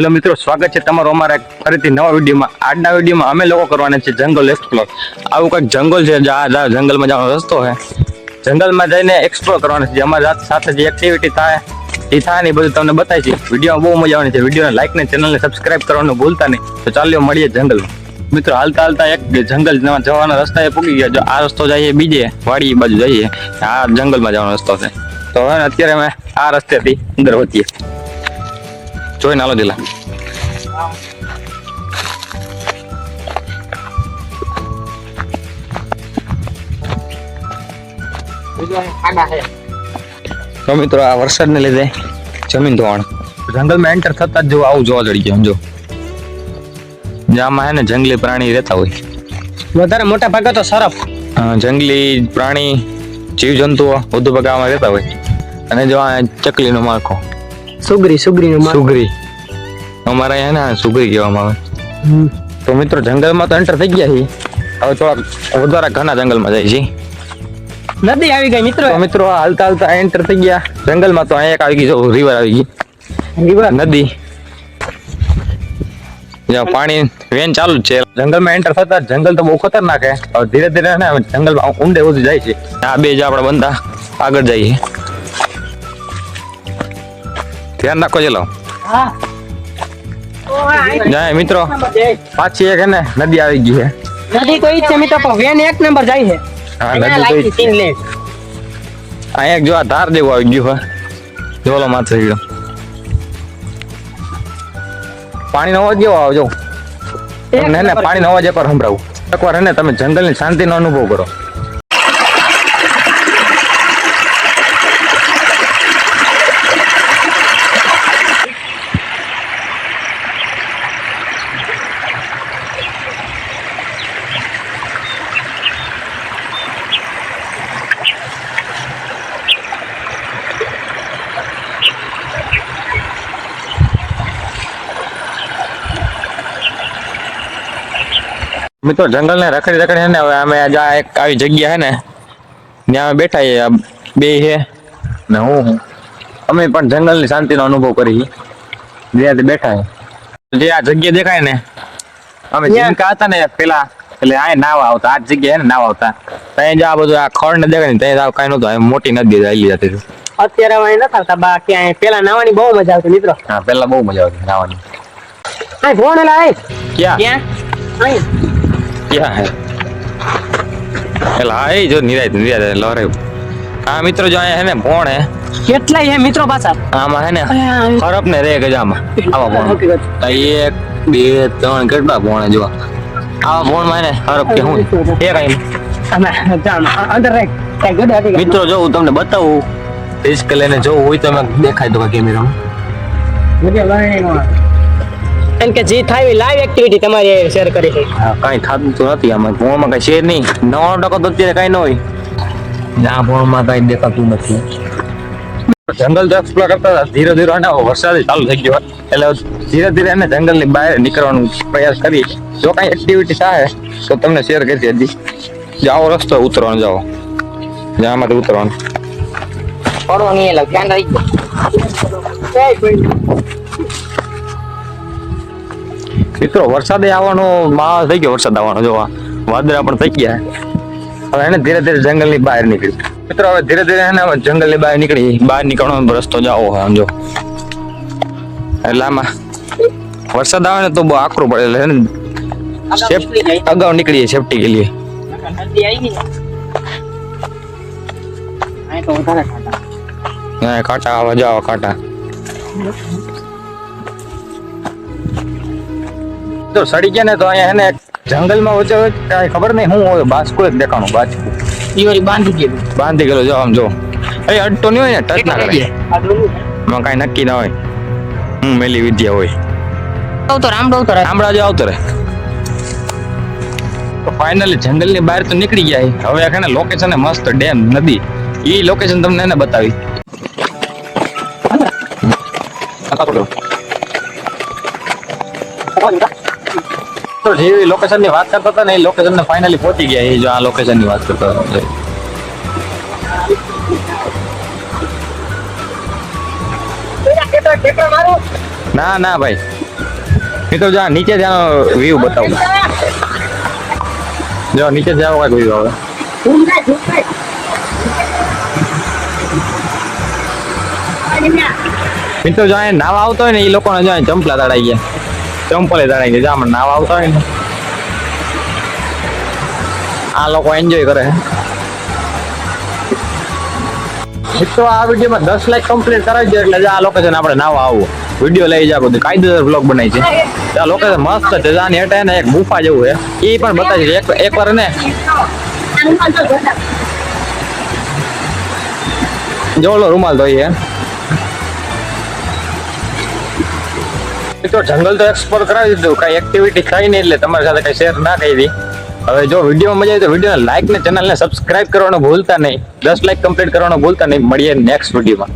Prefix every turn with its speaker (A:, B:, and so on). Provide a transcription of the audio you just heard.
A: Hello મિત્રો, સ્વાગત છે તમારું અમારા ફરીથી નવા વિડીયોમાં. આજના વિડીયોમાં અમે લોકો કરવાના છે જંગલ એક્સપ્લોર આવું કંઈક જંગલ છે, જ્યાં જંગલમાં જવાનો રસ્તો છે. જંગલમાં જઈને એક્સપ્લોર કરવાનો છે. અમારી સાથે જે એક્ટિવિટી થાય, એ થાય ને બધું તમને બતાવી છે વિડીયોમાં બહુ મજા આવવાની છે. વિડીયોને લાઈક ને ચેનલને સબસ્ક્રાઇબ કરવાનું ભૂલતા નહીં. તો ચાલ્યો મળીએ જંગલમાં. મિત્રો, હાલતા હાલતા એક જંગલ જવાના રસ્તા એ પૂકી ગયા. જો આ રસ્તો જઈએ બીજે વાડી બાજુ જઈએ, આ જંગલમાં જવાનો રસ્તો છે. તો હવે અત્યારે અમે આ રસ્તેથી અંદર વધીએ. જોઈ નાલો દિલા. તો મિત્રો આ વરસાદને લીધે જમીન ધોવાણ. જંગલમાં એન્ટર થતા જ જો આવું જોવા જડી ગયું જો જામાં હે ને જંગલી પ્રાણી રહેતા હોય.
B: વધારે મોટા ભાગે તો સરફ.
A: જંગલી પ્રાણી જીવજંતુઓ વધુ ભાગે આમાં રહેતા હોય. અને જો આ ચકલીનો માળખો.
B: સુગરી સુગરી
A: સુગરી. અમારા અહીંયા ને સુગરી કહેવામાં આવે. તો મિત્રો જંગલમાં તો એન્ટર થઈ ગયા છે હવે થોડા વધારે ઘણા જંગલમાં જાય છે.
B: નદી આવી ગઈ મિત્રો.
A: મિત્રો હાલતા હાલતા એન્ટર થઈ ગયા. જંગલમાં તો અહીંયા એક આવી ગઈ જો રિવર આવી ગઈ.
B: રિવર
A: નદી. જ્યાં પાણી વેન ચાલુ જ છે. જંગલમાં એન્ટર થતા જંગલ તો બહુ ખતરનાક છે. ધીરે ધીરે ને જંગલમાં ઊંડે વધુ જાય છે. આ બે જ આપણે બનતા આગળ જઈએ ધ્યાન રાખો ચલો. જાય મિત્રો. પાછી એક ને નદી આવી ગઈ છે
B: નદી તો ઈ છે મિત્રો પણ વેન એક નંબર જાય છે.
A: હા નદી તો ઈ
B: લાગી
A: જ છે.
B: તીન લેન.
A: અહીંયા એક જો આ ધાર જેવું આવી ગયું હોય જોલો માથે ગયો. પાણીનો અવાજ કેવો આવે? જો.
B: એક
A: તમને હે ને
B: પાણી
A: નો અવાજ પર સંભળાવું. એકવાર હે ને તમે જંગલની શાંતિનો અનુભવ કરો. મિત્રો જંગલને રખડી રખડી હે ને હવે અમે આજે એક આવી જગ્યા હે ને ત્યાં અમે બેઠા છીએ બે છે ને હું હું? અમે પણ જંગલની શાંતિનો અનુભવ કરી જ્યાંથી બેઠા છે જે આ જગ્યા દેખાય ને અમે જીનકા હતા ને પેલા એટલે આ નાવા આવતા આ જગ્યાએ જગ્યા ને નાવા આવતા. ત્યાં જ આ બધું આ ખડ ને દેખાય ને ત્યાં કઈ નતું આ મોટી નદી આવી જતી હતી.
B: અત્યારે હવે અહીં નથી આવતા બાકી અહીં પેલા નાવાની બહુ મજા આવતી મિત્રો.
A: હા પેલા બહુ મજા આવતી નાવાની.
B: અહીં ભોણેલા આય.
A: ક્યાં?
B: ક્યાં? અહીં
A: ક્યાં હે. પેલા હા એ જો નિરાય નિરાય લહરે. હા મિત્રો જો અહીંયા હે ને ભોણ હે.
B: કેટલાય હે મિત્રો પાછા?
A: આમાં હે ને ખરપ ને રે ગજામાં. આવા ભોણ. એક બે ત્રણ કેટલા ભોણ જો. આવા ભોણમાં ને ખરપ કે હું.
B: કાંઈ.
A: મિત્રો જો હું તમને બતાવું રિસ્ક લઈને જોવું હોય તો મેં દેખાય તો કેમેરામાં
B: એમ કે જે થાય એ લાઈવ એક્ટિવિટી તમારી શેર કરી છે
A: કાંઈ થતું તો નથી આમાં ફોનમાં કઈ શેર નહીં. નવાનો ટકો તો અત્યારે કાંઈ ન હોય. આ ફોનમાં કાંઈ દેખાતું નથી. જંગલ તો એક્સપ્લોર કરતા હતા. ધીરે ધીરે અને વરસાદ ચાલુ થઈ ગયો. એટલે ધીરે ધીરે એને જંગલની બહાર નીકળવાનો પ્રયાસ કરી જો કાંઈ એક્ટિવિટી થાય તો તમને શેર કરી હતી જાઓ રસ્તો ઉતરવાનો જાઓ. જ્યાં માટે ઉતરવાનું.
B: પડવાની એ લાગ ધ્યાન રાખજો.
A: મિત્રો વરસાદે આવવાનો માહોલ થઈ ગયો વરસાદ આવવાનો જોવા વાદળા પણ થઈ ગયા. હવે એને ધીરે ધીરે જંગલની બહાર નીકળી. મિત્રો હવે ધીરે ધીરે એને જંગલની બહાર નીકળી. બહાર નીકળવાનો રસ્તો જાવો હોય આમ જો. એટલે આમાં વરસાદ આવે ને તો બહુ આકરું પડે એટલે અગાઉ નીકળીએ સેફટી કે લીએ કાંટા આવા જાઓ કાંટા તો સડી ગયા ને તો અહીંયા એને જંગલમાં વચ્ચે વચ્ચે કાંઈ ખબર નહીં હું હોય બાજકું એક દેખાણું બાજકું
B: ઈ વળી બાંધી ગયેલું.
A: બાંધી ગયેલો જો આમ જો. અરે અડતો નહીં હોય ને ટચ ના કરે એમાં કાંઈ નક્કી ના હોય. હું મેલી વિદ્યા હોય.
B: આવતો રામડો આવતો.
A: આમળા જો આવતો રહે તો ફાઇનલી જંગલની બહાર તો નીકળી ગયા હવે આખે લોકેશન મસ્ત ડેમ નદી. એ લોકેશન તમને એને બતાવી. તો જે લોકેશનની વાત કરતા હતા ને, એ લોકેશન ને ફાઇનલી પહોંચી ગયા, એ જો આ લોકેશનની વાત કરતા હતા. ના ના ભાઈ. મિત્રો જો આ નીચે ત્યાંનો વ્યૂ બતાવું. જો, નીચે જાવ કંઈક વ્યૂ આવે. મિત્રો જો નાવા આવતો હોય ને, એ લોકોને જો અહીંયા ચંપલા તળાઈ ગયા. ચંપલે જાણી જાય જામણ નાવા આવતા હોય ને. આ લોકો એન્જોય કરે મિત્રો આ વિડીયોમાં દસ લાખ કમ્પ્લીટ કરાવી દે એટલે આ લોકેશન આપણે નાવા આવવું વીડિયો લઈ જા બધું. કાયદેસર બ્લોગ બનાવી છે. આ લોકેશન મસ્ત છે આની હેઠે ને એક ગુફા જેવું છે. એ પણ બતાવી છે. એક એક વાર ને જોડો ઓલો રૂમાલ તો તો જંગલ તો એક્સપ્લોર કરાવી દીધું. કઈ એક્ટિવિટી કઈ નહીં એટલે તમારી સાથે કઈ શેર ના કરી હવે જો વિડીયોમાં મજા આવી તો વિડીયોને લાઈક ને ચેનલને સબસ્ક્રાઇબ કરવાનું ભૂલતા નહીં. દસ લાઈક કમ્પ્લીટ કરવાનું ભૂલતા નહીં. મળીએ નેક્સ્ટ વિડીયોમાં